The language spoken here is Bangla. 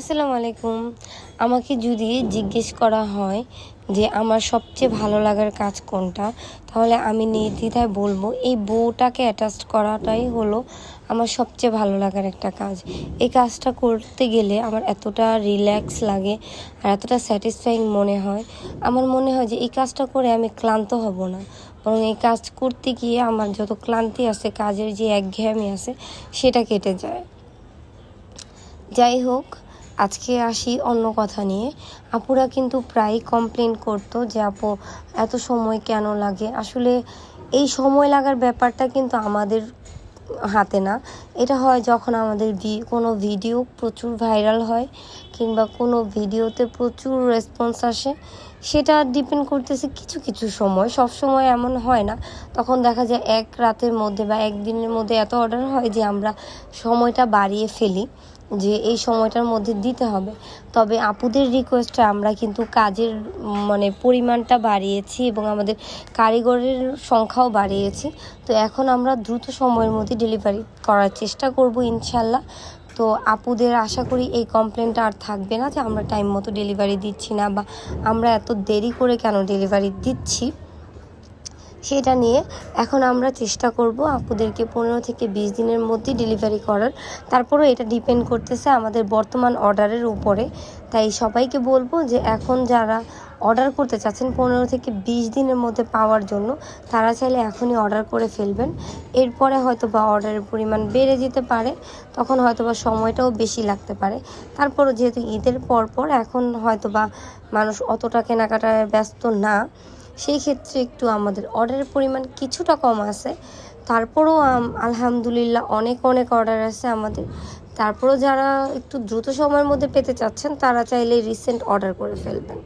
আসসালামু আলাইকুম। আমাকে যদি জিজ্ঞেস করা হয় যে আমার সবচেয়ে ভালো লাগার কাজ কোনটা, তাহলে আমি নির্দ্বিধায় বলব, এই বউটাকে অ্যাটাচ করাটাই হলো আমার সবচেয়ে ভালো লাগার একটা কাজ। এই কাজটা করতে গেলে আমার এতটা রিল্যাক্স লাগে আর এতটা স্যাটিসফাইং মনে হয়। আমার মনে হয় যে এই কাজটা করে আমি ক্লান্ত হব না। বরং এই কাজ করতে গিয়ে আমার যত ক্লান্তি আছে, কাজের যে একঘেয়েমি আছে, সেটা কেটে যায়। যাই হোক আজকে আসি অন্য কথা নিয়ে। আপুরা কিন্তু প্রায় কমপ্লেন করতো যে, আপু, এত সময় কেন লাগে? আসলে এই সময় লাগার ব্যাপারটা কিন্তু আমাদের হাতে না। এটা হয় যখন আমাদের কোনো ভিডিও প্রচুর ভাইরাল হয় কিংবা কোনো ভিডিওতে প্রচুর রেসপন্স আসে। সেটা ডিপেন্ড করতেছে কিছু কিছু সময়। সব সময় এমন হয় না। তখন দেখা যায় এক রাতের মধ্যে বা একদিনের মধ্যে এত অর্ডার হয় যে, আমরা সময়টা বাড়িয়ে ফেলি। যে এই সময়টার মধ্যে দিতে হবে। তবে আপুদের রিকোয়েস্টে আমরা কিন্তু কাজের মানে পরিমাণটা বাড়িয়েছি এবং আমাদের কারিগরের সংখ্যাও বাড়িয়েছি। তো এখন আমরা দ্রুত সময়ের মধ্যে ডেলিভারি করার চেষ্টা করব ইনশাল্লাহ তো আপুদের আশা করি এই কমপ্লেনটা আর থাকবে না যে আমরা টাইম মতো ডেলিভারি দিচ্ছি না বা আমরা এত দেরি করে কেন ডেলিভারি দিচ্ছি। সেটা নিয়ে এখন আমরা চেষ্টা করব আপুদেরকে পনেরো থেকে বিশ দিনের মধ্যে ডেলিভারি করার। তারপরেও এটা ডিপেন্ড করতেছে আমাদের বর্তমান অর্ডারের উপরে। তাই সবাইকে বলব যে এখন যারা অর্ডার করতে চাচ্ছেন পনেরো থেকে বিশ দিনের মধ্যে পাওয়ার জন্য, তারা চাইলে এখনই অর্ডার করে ফেলবেন। এরপরে হয়তো বা অর্ডারের পরিমাণ বেড়ে যেতে পারে, তখন হয়তো বা সময়টাও বেশি লাগতে পারে। তারপরও যেহেতু ঈদের পর পর এখন হয়তো বা মানুষ অতটা কেনাকাটায় ব্যস্ত না। সেই ক্ষেত্রে একটু আমাদের অর্ডারের পরিমাণ কিছুটা কম আছে। তারপরও আলহামদুলিল্লাহ অনেক অনেক অর্ডার আছে আমাদের। তারপরও যারা একটু দ্রুত সময়ের মধ্যে পেতে চাচ্ছেন, তারা চাইলে রিসেন্ট অর্ডার করে ফেলবেন।